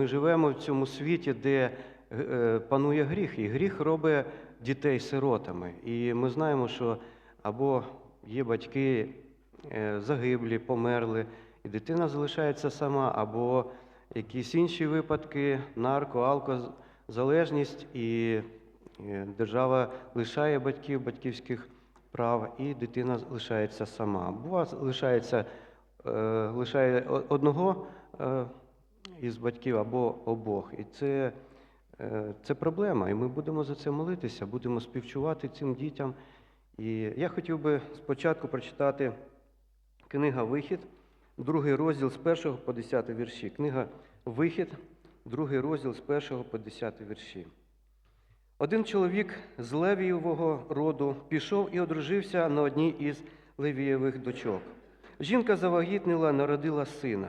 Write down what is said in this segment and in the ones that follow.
ми живемо в цьому світі, де е, панує гріх, і гріх робить дітей сиротами. І ми знаємо, що або є батьки е, загиблі, померли, і дитина залишається сама, або якісь інші випадки, нарко, алкозалежність, і е, держава лишає батьків батьківських прав, і дитина лишається сама. Бува лишається лишає одного із батьків або обох. І це, е, це проблема. І ми будемо за це молитися, будемо співчувати цим дітям. І я хотів би спочатку прочитати книга Вихід, другий розділ з 1 по 10 вірші. Книга Вихід, другий розділ з 1 по 10 вірші. Один чоловік з Левієвого роду пішов і одружився на одній із Левієвих дочок. Жінка завагітнила, народила сина.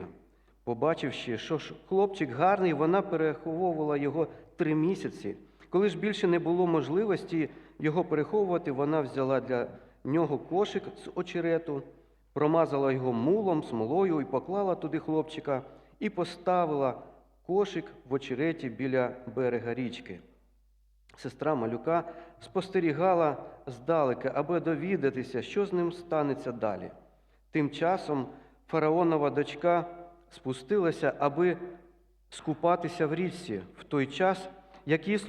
Побачивши, що хлопчик гарний, вона переховувала його три місяці. Коли ж більше не було можливості його переховувати, вона взяла для нього кошик з очерету, промазала його мулом, смолою і поклала туди хлопчика, і поставила кошик в очереті біля берега річки. Сестра малюка спостерігала здалека, аби довідатися, що з ним станеться далі. Тим часом фараонова дочка спустилася, аби скупатися в річці в той час, як її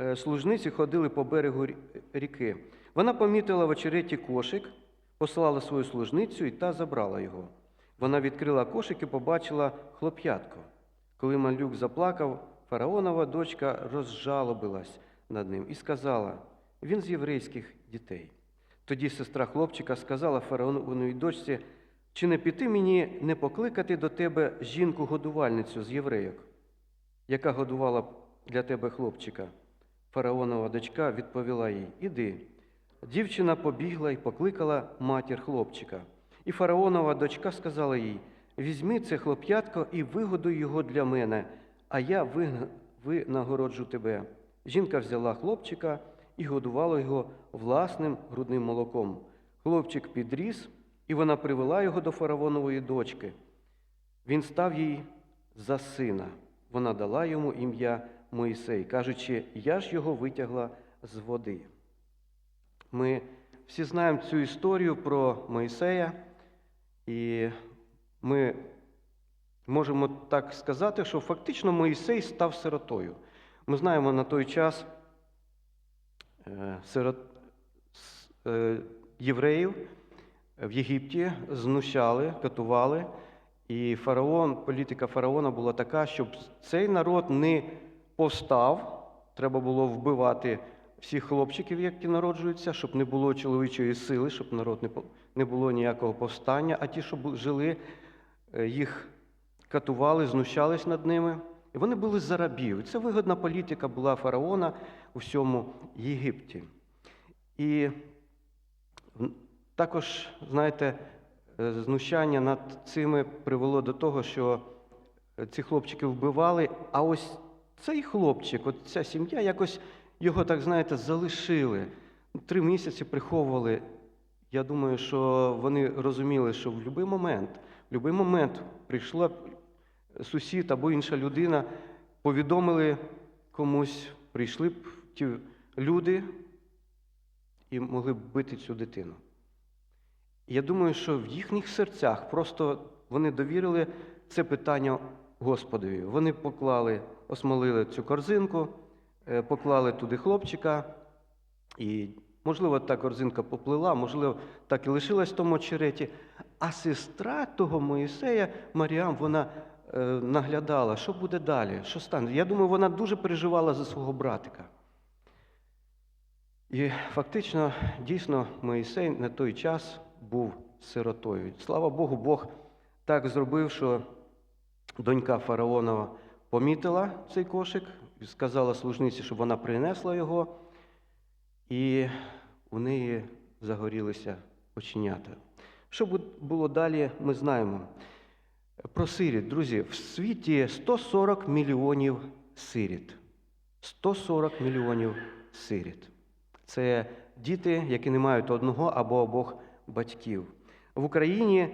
е, служниці ходили по берегу ріки. Вона помітила в очереті кошик, послала свою служницю, і та забрала його. Вона відкрила кошик і побачила хлоп'ятко. Коли малюк заплакав, фараонова дочка розжалобилась над ним і сказала: він з єврейських дітей. Тоді сестра хлопчика сказала фараоновій дочці, чи не піти мені не покликати до тебе жінку-годувальницю з єврейок, яка годувала б для тебе хлопчика. Фараонова дочка відповіла їй: Іди. Дівчина побігла і покликала матір хлопчика. І фараонова дочка сказала їй: Візьми це хлоп'ятко і вигодуй його для мене, а я винагороджу тебе. Жінка взяла хлопчика і годувала його власним грудним молоком. Хлопчик підріс, і вона привела його до фараонової дочки. Він став їй за сина. Вона дала йому ім'я Моїсей, кажучи, я ж його витягла з води. Ми всі знаємо цю історію про Моїсея, і ми можемо так сказати, що фактично Моїсей став сиротою. Ми знаємо на той час е, сирот... е, євреїв в Єгипті знущали, катували. І фараон, політика фараона була така, щоб цей народ не повстав, треба було вбивати всіх хлопчиків, які народжуються, щоб не було чоловічої сили, щоб народ не було ніякого повстання, а ті, що жили, е, їх катували, знущались над ними. І вони були за рабів. Це вигодна політика була фараона у всьому Єгипті. І також, знаєте, е, знущання над цими привело до того, що ці хлопчики вбивали, а ось цей хлопчик, от ця сім'я, якось його, так знаєте, залишили. Три місяці приховували. Я думаю, що вони розуміли, що в будь-який момент, в будь-який момент прийшла сусід або інша людина, повідомили комусь, прийшли б ті люди і могли б бити цю дитину. Я думаю, що в їхніх серцях просто вони довірили це питання Господові. Вони поклали, осмолили цю корзинку, е, поклали туди хлопчика, і, можливо, та корзинка поплила, можливо, так і лишилась в тому очереті. А сестра того Моїсея, Маріам, вона е, наглядала, що буде далі, що стане. Я думаю, вона дуже переживала за свого братика. І фактично, дійсно, Моїсей на той час був сиротою. Слава Богу, Бог так зробив, що донька фараонова помітила цей кошик, сказала служниці, щоб вона принесла його, і у неї загорілися оченята. Що було далі, ми знаємо. Про сиріт, друзі, в світі 140 мільйонів сиріт. 140 мільйонів сиріт. Це діти, які не мають одного або обох батьків. В Україні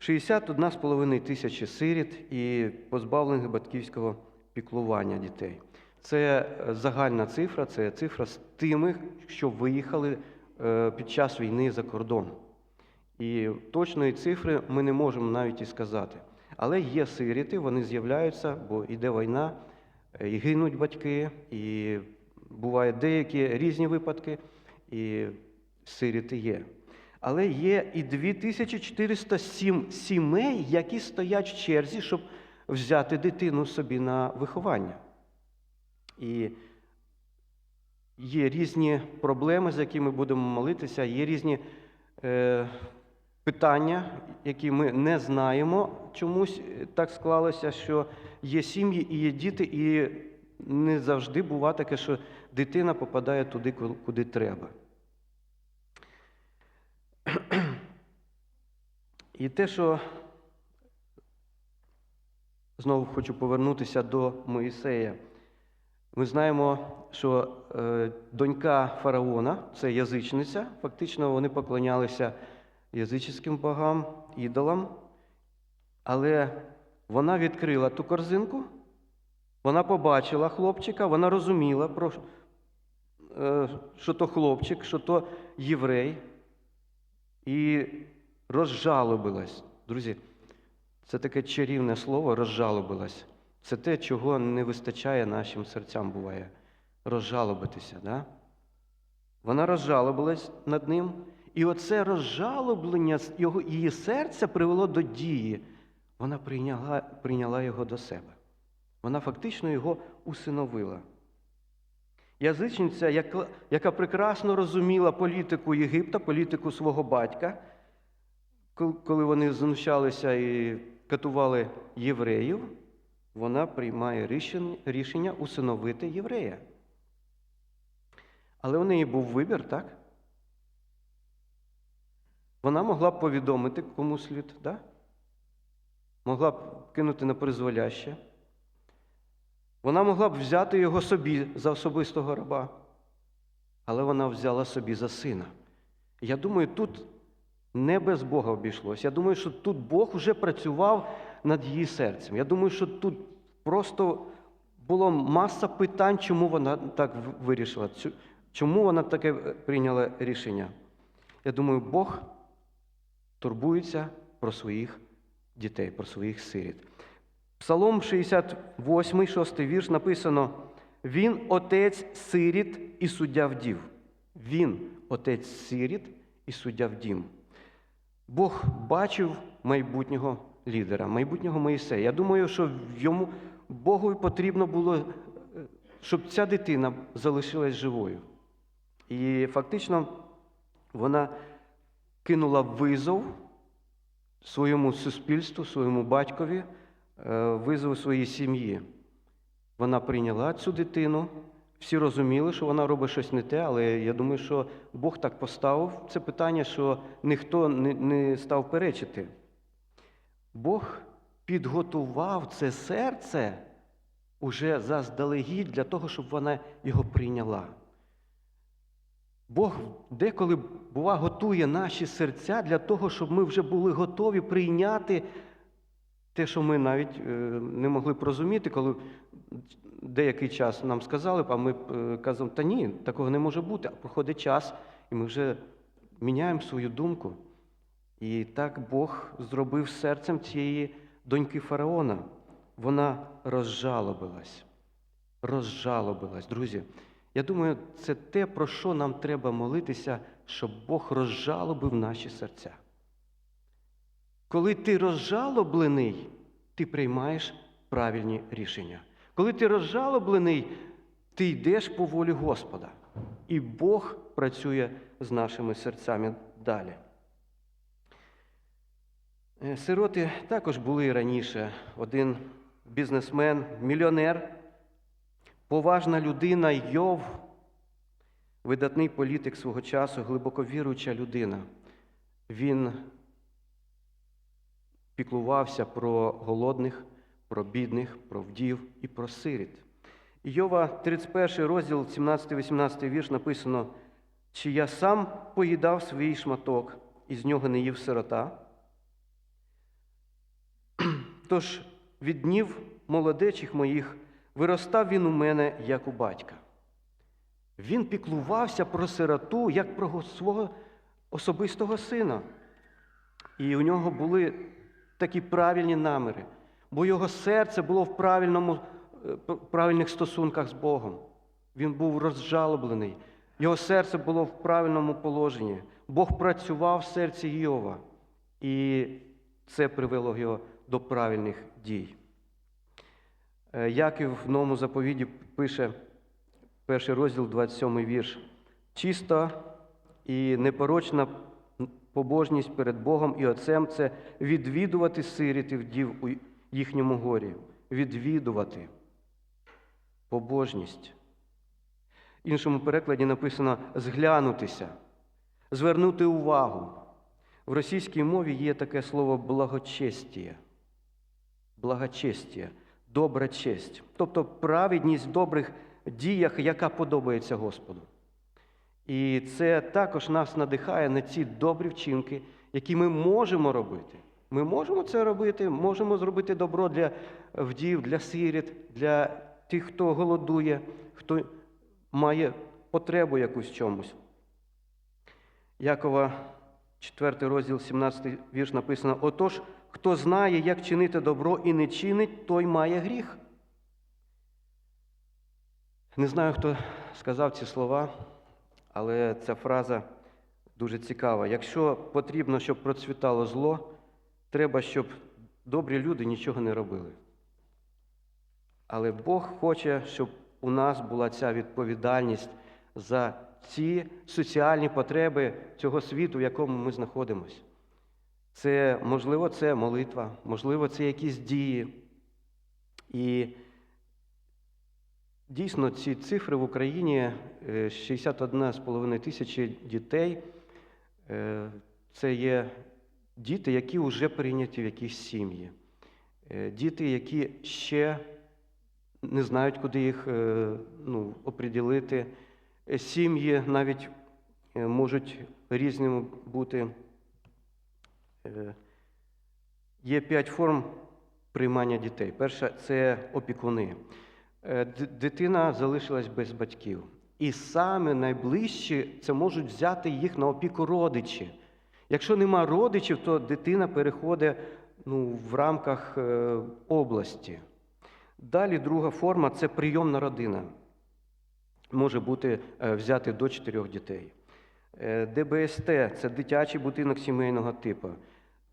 61,5 тисячі сиріт і позбавлених батьківського піклування дітей. Це е, загальна цифра, це цифра з тими, що виїхали е, під час війни за кордон. І точної цифри ми не можемо навіть і сказати. Але є сиріти, вони з'являються, бо йде війна, е, і гинуть батьки, і бувають деякі різні випадки, і сиріти є. Але є і 2407 сімей, які стоять в черзі, щоб взяти дитину собі на виховання. І є різні проблеми, з якими будемо молитися, є різні е, питання, які ми не знаємо. Чомусь так склалося, що є сім'ї і є діти, і не завжди буває таке, що дитина попадає туди, куди треба. І те, що знову хочу повернутися до Моїсея. Ми знаємо, що е, донька фараона це язичниця. Фактично вони поклонялися язичницьким богам, ідолам. Але вона відкрила ту корзинку, вона побачила хлопчика, вона розуміла, е, що то хлопчик, що то єврей, і розжалобилась. Друзі, це таке чарівне слово розжалобилась. Це те, чого не вистачає нашим серцям буває. Розжалобитися. Да? Вона розжалобилась над ним. І оце розжалоблення його, її серця привело до дії. Вона прийняла, прийняла його до себе. Вона фактично його усиновила. Язичниця, яка, прекрасно розуміла політику Єгипта, політику свого батька, коли вони знущалися і катували євреїв, вона приймає рішення усиновити єврея. Але у неї був вибір, так? Вона могла б повідомити кому слід, так? Могла б кинути на призволяще. Вона могла б взяти його собі за особистого раба, але вона взяла собі за сина. Я думаю, тут не без Бога обійшлося. Я думаю, що тут Бог вже працював над її серцем. Я думаю, що тут просто було маса питань, чому вона так вирішила, чому вона таке прийняла рішення. Я думаю, Бог турбується про своїх дітей, про своїх сиріт. Псалом 68, 6 вірш написано: Він отець сиріт і суддя вдів. Він отець сиріт і суддя вдім. Бог бачив майбутнього лідера, майбутнього Моїсея. Я думаю, що йому Богу потрібно було, е, щоб ця дитина залишилась живою. І фактично вона кинула визов своєму суспільству, своєму батькові, визов своїй сім'ї. Вона прийняла цю дитину. Всі розуміли, що вона робить щось не те, але я думаю, що Бог так поставив це питання, що ніхто не, не став перечити. Бог підготував це серце уже заздалегідь для того, щоб вона його прийняла. Бог деколи бува готує наші серця для того, щоб ми вже були готові прийняти те, що ми навіть е, не могли б розуміти, коли деякий час нам сказали, а ми е, казали, та ні, такого не може бути. А проходить час, і ми вже міняємо свою думку. І так Бог зробив серцем цієї доньки фараона. Вона розжалобилась. Розжалобилась, друзі. Я думаю, це те, про що нам треба молитися, щоб Бог розжалобив наші серця. Коли ти розжалоблений, ти приймаєш правильні рішення. Коли ти розжалоблений, ти йдеш по волі Господа. І Бог працює з нашими серцями далі. Е, Сироти також були раніше. Один бізнесмен, мільйонер, поважна людина Йов, видатний політик свого часу, глибоко віруюча людина. Він піклувався про голодних, про бідних, про вдів і про сиріт. Йова, 31 розділ, 17-18 вірш написано, чи я сам поїдав свій шматок, і з нього не їв сирота. Тож від днів молодечих моїх Виростав він у мене, як у батька. Він піклувався про сироту, як про свого особистого сина. І у нього були такі правильні наміри, бо його серце було в правильному, е, правильних стосунках з Богом. Він був розжалоблений, його серце було в правильному положенні. Бог працював в серці Йова, і це привело його до правильних дій. Е, Яків в новому заповіді пише перший розділ, 27 вірш. Чиста і непорочна побожність перед Богом і Отцем це відвідувати сиріт і вдів у їхньому горі. Відвідувати побожність. В іншому перекладі написано зглянутися, звернути увагу. В російській мові є таке слово благочестіє. Благочестіє, добра честь. Тобто праведність в добрих діях, яка подобається Господу. І це також нас надихає на ці добрі вчинки, які ми можемо робити. Ми можемо це робити, можемо зробити добро для вдів, для сиріт, для тих, хто голодує, хто має потребу якусь чомусь. Якова, 4 розділ, 17 вірш написано: Отож, хто знає, як чинити добро і не чинить, той має гріх. Не знаю, хто сказав ці слова, але ця фраза дуже цікава. Якщо потрібно, щоб процвітало зло, треба, щоб добрі люди нічого не робили. Але Бог хоче, щоб у нас була ця відповідальність за ці соціальні потреби цього світу, в якому ми знаходимося. Це, можливо, це молитва, можливо, це якісь дії. І дійсно ці цифри в Україні е, 61,5 тисячі дітей. Е, Це є діти, які вже прийняті в якісь сім'ї. Е, Діти, які ще не знають, куди їх е, ну, оприділити. Е, Сім'ї навіть е, можуть різними бути. Е, Є п'ять форм приймання дітей. Перша це опікуни. Е, Дитина залишилась без батьків. І саме найближчі це можуть взяти їх на опіку родичі. Якщо нема родичів, то дитина переходить ну, в рамках е, області. Далі друга форма це прийомна родина. Може бути е, взяти до чотирьох дітей. ДБСТ це дитячий будинок сімейного типу.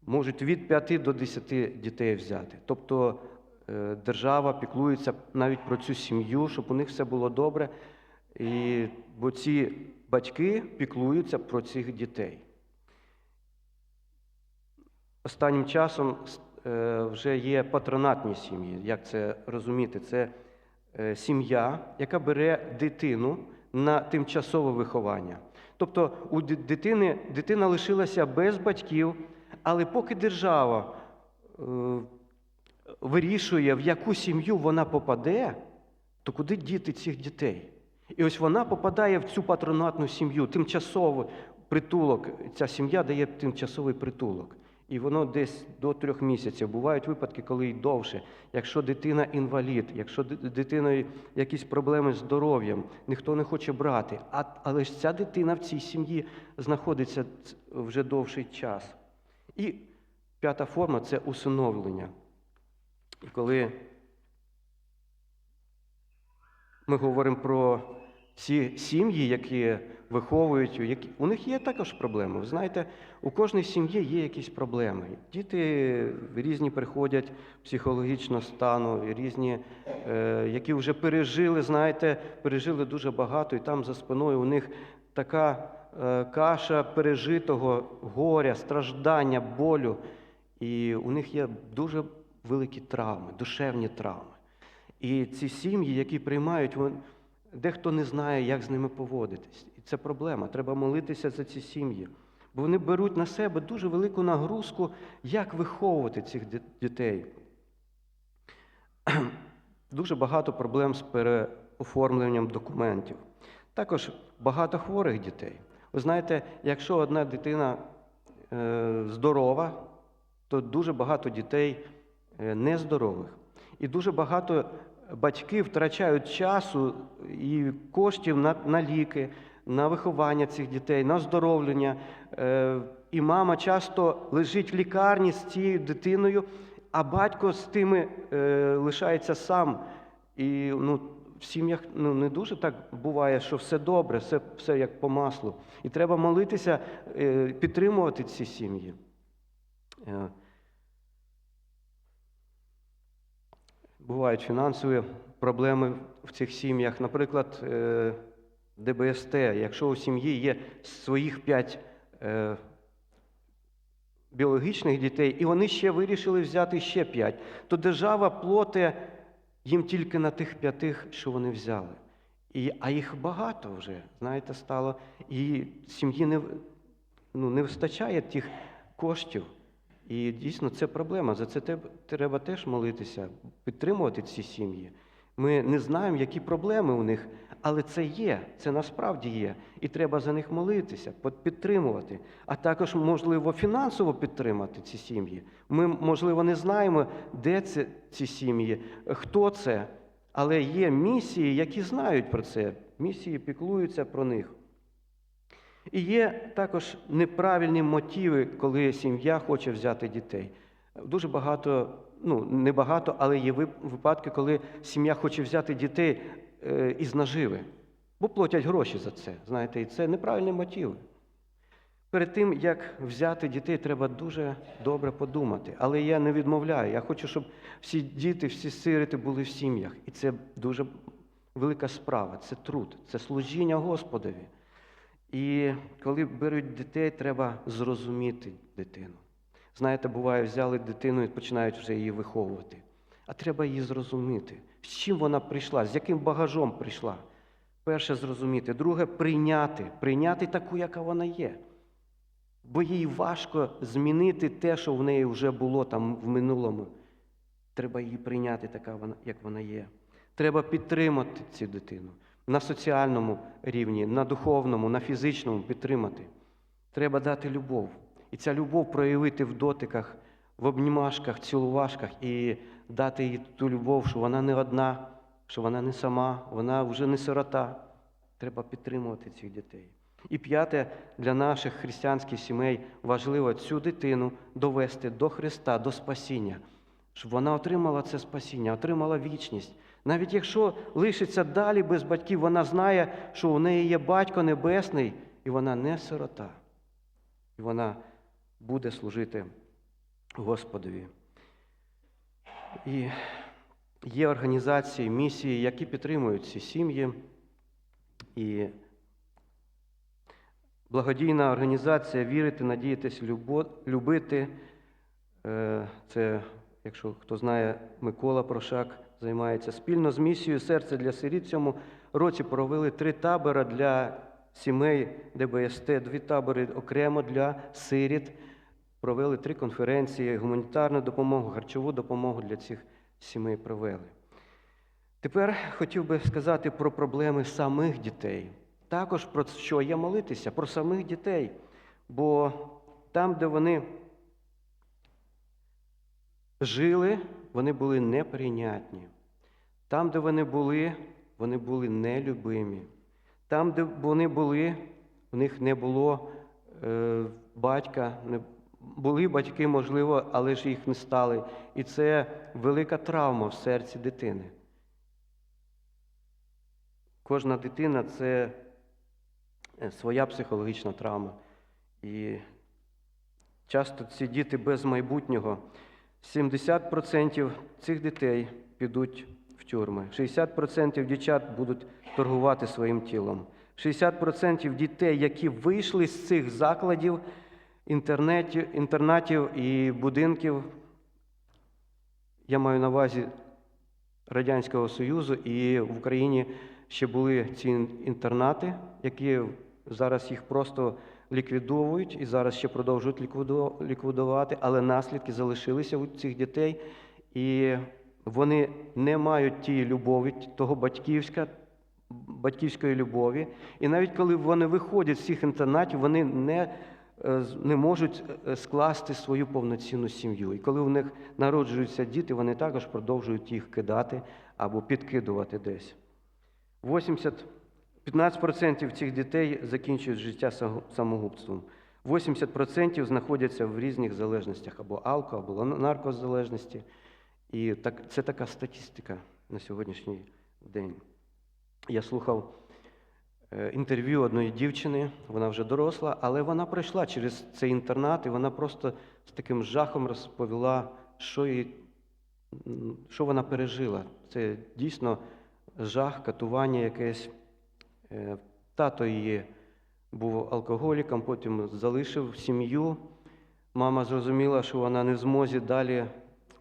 Можуть від 5 до 10 дітей взяти. Тобто держава піклується навіть про цю сім'ю, щоб у них все було добре. І, бо ці батьки піклуються про цих дітей. Останнім часом е, вже є патронатні сім'ї. Як це розуміти? Це е, сім'я, яка бере дитину на тимчасове виховання. Тобто у дитини, дитина лишилася без батьків, але поки держава е, вирішує, в яку сім'ю вона попаде, то куди діти цих дітей? І ось вона попадає в цю патронатну сім'ю, тимчасовий притулок. Ця сім'я дає тимчасовий притулок. І воно десь до трьох місяців. Бувають випадки, коли й довше. Якщо дитина інвалід, якщо дитиною якісь проблеми з здоров'ям, ніхто не хоче брати. А, але ж ця дитина в цій сім'ї знаходиться вже довший час. І п'ята форма це усиновлення. І коли ми говоримо про ці сім'ї, які виховують, які... у них є також проблеми. Ви знаєте, у кожній сім'ї є якісь проблеми. Діти різні приходять психологічного стану, різні, е, які вже пережили, знаєте, пережили дуже багато, і там за спиною у них така е, каша пережитого горя, страждання, болю. І у них є дуже великі травми, душевні травми. І ці сім'ї, які приймають, дехто не знає, як з ними поводитись. І це проблема. Треба молитися за ці сім'ї. Бо вони беруть на себе дуже велику нагрузку, як виховувати цих дітей. Дуже багато проблем з переоформленням документів. Також багато хворих дітей. Ви знаєте, якщо одна дитина е, здорова, то дуже багато дітей нездорових. І дуже багато батьки втрачають часу і коштів на, на ліки, на виховання цих дітей, на оздоровлення. Е, І мама часто лежить в лікарні з цією дитиною, а батько з тими е, лишається сам. І ну, в сім'ях ну, не дуже так буває, що все добре, все, все як по маслу. І треба молитися, е, підтримувати ці сім'ї. Бувають фінансові проблеми в цих сім'ях. Наприклад, е, ДБСТ, якщо у сім'ї є своїх п'ять е, біологічних дітей, і вони ще вирішили взяти ще п'ять, то держава плоте їм тільки на тих п'ятих, що вони взяли. І, а їх багато вже, знаєте, стало. І сім'ї не, ну, не вистачає тих коштів. І дійсно це проблема. За це треба теж молитися, підтримувати ці сім'ї. Ми не знаємо, які проблеми у них, але це є, це насправді є. І треба за них молитися, підтримувати. А також, можливо, фінансово підтримати ці сім'ї. Ми, можливо, не знаємо, де це, ці сім'ї, хто це, але є місії, які знають про це. Місії піклуються про них. І є також неправильні мотиви, коли сім'я хоче взяти дітей. Дуже багато, ну не багато, але є випадки, коли сім'я хоче взяти дітей е, із наживи, бо платять гроші за це. Знаєте, і це неправильні мотиви. Перед тим, як взяти дітей, треба дуже добре подумати. Але я не відмовляю. Я хочу, щоб всі діти, всі сироти були в сім'ях. І це дуже велика справа, це труд, це служіння Господові. І коли беруть дітей, треба зрозуміти дитину. Знаєте, буває, взяли дитину і починають вже її виховувати. А треба її зрозуміти, з чим вона прийшла, з яким багажом прийшла. Перше зрозуміти, друге прийняти, прийняти таку, яка вона є. Бо їй важко змінити те, що в неї вже було там в минулому. Треба її прийняти така, вона- як вона є. Треба підтримати цю дитину на соціальному рівні, на духовному, на фізичному підтримати. Треба дати любов. І ця любов проявити в дотиках, в обнімашках, цілувашках і дати їй ту любов, що вона не одна, що вона не сама, вона вже не сирота. Треба підтримувати цих дітей. І п'яте, для наших християнських сімей важливо цю дитину довести до Христа, до спасіння, щоб вона отримала це спасіння, отримала вічність. Навіть якщо лишиться далі без батьків, вона знає, що у неї є батько небесний, і вона не сирота. І вона буде служити Господові. І є організації, місії, які підтримують ці сім'ї. І благодійна організація Вірити, надіятись, любити. Е, Це, якщо хто знає, Микола Прошак займається спільно з місією Серце для сиріт. В цьому році провели три табори для сімей ДБСТ, дві табори окремо для сиріт. Провели три конференції, гуманітарну допомогу, харчову допомогу для цих сімей провели. Тепер хотів би сказати про проблеми самих дітей. Також про що є молитися, про самих дітей. Бо там, де вони жили, вони були неприйнятні. Там, де вони були, вони були нелюбимі. Там, де вони були, у них не було е, батька, не, були батьки, можливо, але ж їх не стали. І це велика травма в серці дитини. Кожна дитина це е, своя психологічна травма. І часто ці діти без майбутнього. 70% цих дітей підуть в тюрми, 60% дівчат будуть торгувати своїм тілом. 60% дітей, які вийшли з цих закладів, інтернетів, інтернатів і будинків, я маю на увазі Радянського Союзу, і в Україні ще були ці інтернати, які зараз їх просто ліквідовують і зараз ще продовжують ліквідувати, але наслідки залишилися у цих дітей, і вони не мають тієї любові, того батьківська, батьківської любові. І навіть коли вони виходять з цих інтернатів, вони не е, не можуть е, скласти свою повноцінну сім'ю. І коли в них народжуються діти, вони також продовжують їх кидати або підкидувати десь. 80, 15% цих дітей закінчують життя самогубством. 80% знаходяться в різних залежностях або алко, або наркозалежності. І так, це така статистика на сьогоднішній день. Я слухав е, інтерв'ю одної дівчини, вона вже доросла, але вона пройшла через цей інтернат, і вона просто з таким жахом розповіла, що, їй, що вона пережила. Це дійсно жах, катування якесь. Е, Тато її був алкоголіком, потім залишив сім'ю. Мама зрозуміла, що вона не в змозі далі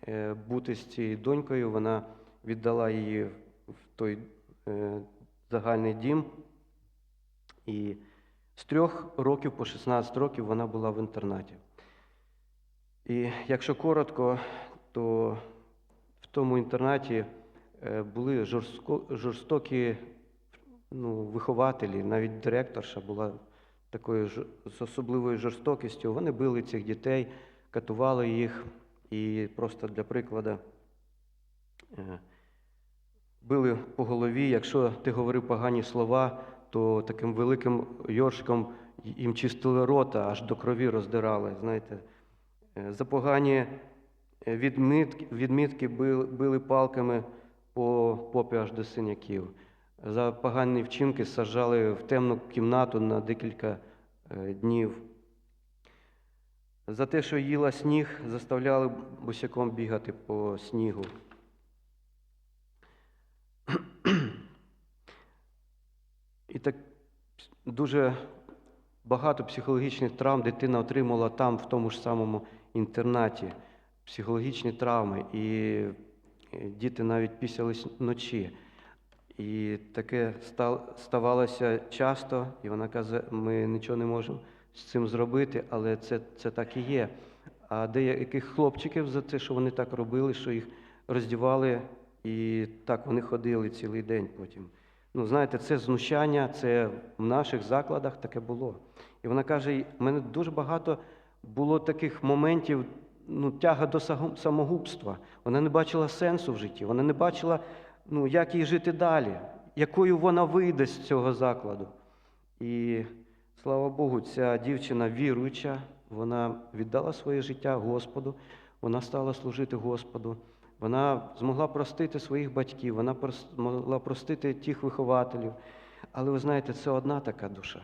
е, бути з цією донькою. Вона віддала її в той е, загальний дім. І з трьох років по 16 років вона була в інтернаті. І якщо коротко, то в тому інтернаті були жорстокі ну, вихователі, навіть директорша була такою ж- з особливою жорстокістю. Вони били цих дітей, катували їх. І просто для прикладу е, били по голові. Якщо ти говорив погані слова, то таким великим йоршиком їм чистили рота, аж до крові роздирали. Знаєте, Е, за погані е, відмітки, відмітки били, били палками по попі аж до синяків. За погані вчинки саджали в темну кімнату на декілька е, днів. За те, що їла сніг, заставляли босяком бігати по снігу. І так дуже багато психологічних травм дитина отримала там, в тому ж самому інтернаті. Психологічні травми. І е, діти навіть пісялись вночі. І таке ставалося часто, і вона каже, ми нічого не можемо з цим зробити, але це, це так і є. А деяких хлопчиків за те, що вони так робили, що їх роздівали, і так вони ходили цілий день потім. Ну, знаєте, це знущання, це в наших закладах таке було. І вона каже, в мене дуже багато було таких моментів, ну, тяга до самогубства. Вона не бачила сенсу в житті, вона не бачила, ну, як їй жити далі, якою вона вийде з цього закладу. І слава Богу, ця дівчина віруюча, вона віддала своє життя Господу, вона стала служити Господу. Вона змогла простити своїх батьків, вона змогла простити тих вихователів. Але ви знаєте, це одна така душа.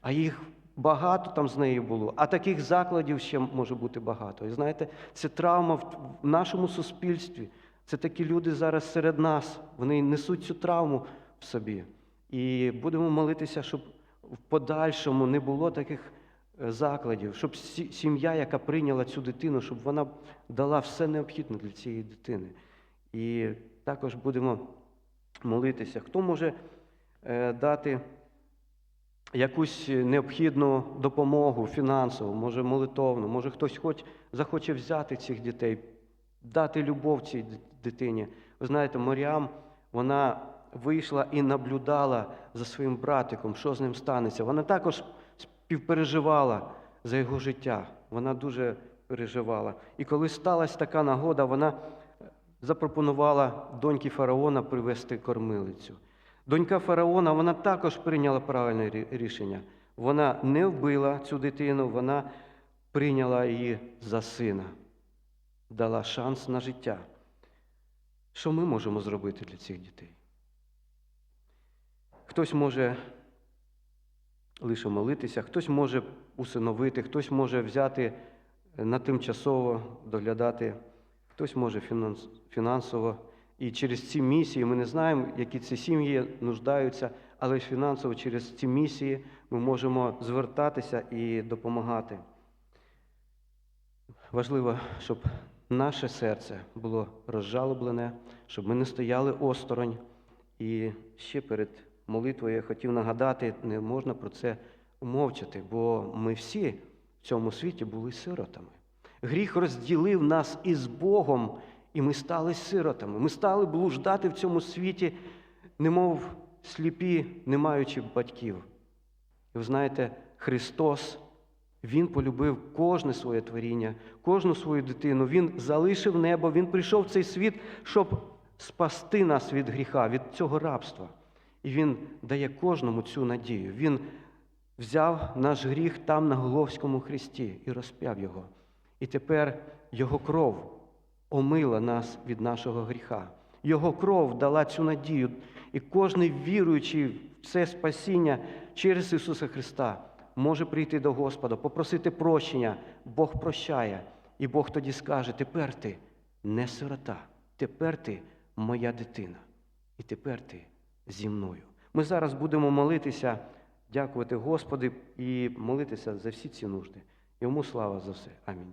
А їх багато там з нею було, а таких закладів ще може бути багато. І знаєте, це травма в нашому суспільстві. Це такі люди зараз серед нас. Вони несуть цю травму в собі. І будемо молитися, щоб в подальшому не було таких е, закладів, щоб сім'я, яка прийняла цю дитину, щоб вона дала все необхідне для цієї дитини. І також будемо молитися. Хто може е, дати якусь необхідну допомогу фінансову, може молитовну, може хтось хоч захоче взяти цих дітей, дати любов цій дитині. Ви знаєте, Маріам, вона вийшла і наблюдала за своїм братиком, що з ним станеться. Вона також співпереживала за його життя. Вона дуже переживала. І коли сталася така нагода, вона запропонувала доньки фараона привезти кормилицю. Донька фараона вона також прийняла правильне рішення. Вона не вбила цю дитину, вона прийняла її за сина, дала шанс на життя. Що ми можемо зробити для цих дітей? Хтось може лише молитися, хтось може усиновити, хтось може взяти на тимчасово доглядати, хтось може фінансово. І через ці місії ми не знаємо, які ці сім'ї нуждаються, але фінансово через ці місії ми можемо звертатися і допомагати. Важливо, щоб наше серце було розжалоблене, щоб ми не стояли осторонь. І ще перед молитвою я хотів нагадати, не можна про це умовчати, бо ми всі в цьому світі були сиротами. Гріх розділив нас із Богом, і ми стали сиротами. Ми стали блуждати в цьому світі, немов сліпі, не маючи батьків. І ви знаєте, Христос Він полюбив кожне своє творіння, кожну свою дитину. Він залишив небо, він прийшов в цей світ, щоб спасти нас від гріха, від цього рабства. І Він дає кожному цю надію. Він взяв наш гріх там на Головському хресті і розп'яв його. І тепер Його кров омила нас від нашого гріха. Його кров дала цю надію. І кожен віруючий в це спасіння через Ісуса Христа може прийти до Господа, попросити прощення. Бог прощає. І Бог тоді скаже: тепер ти не сирота, тепер ти моя дитина. І тепер ти зі мною. Ми зараз будемо молитися, дякувати Господи і молитися за всі ці нужди. Йому слава за все. Амінь.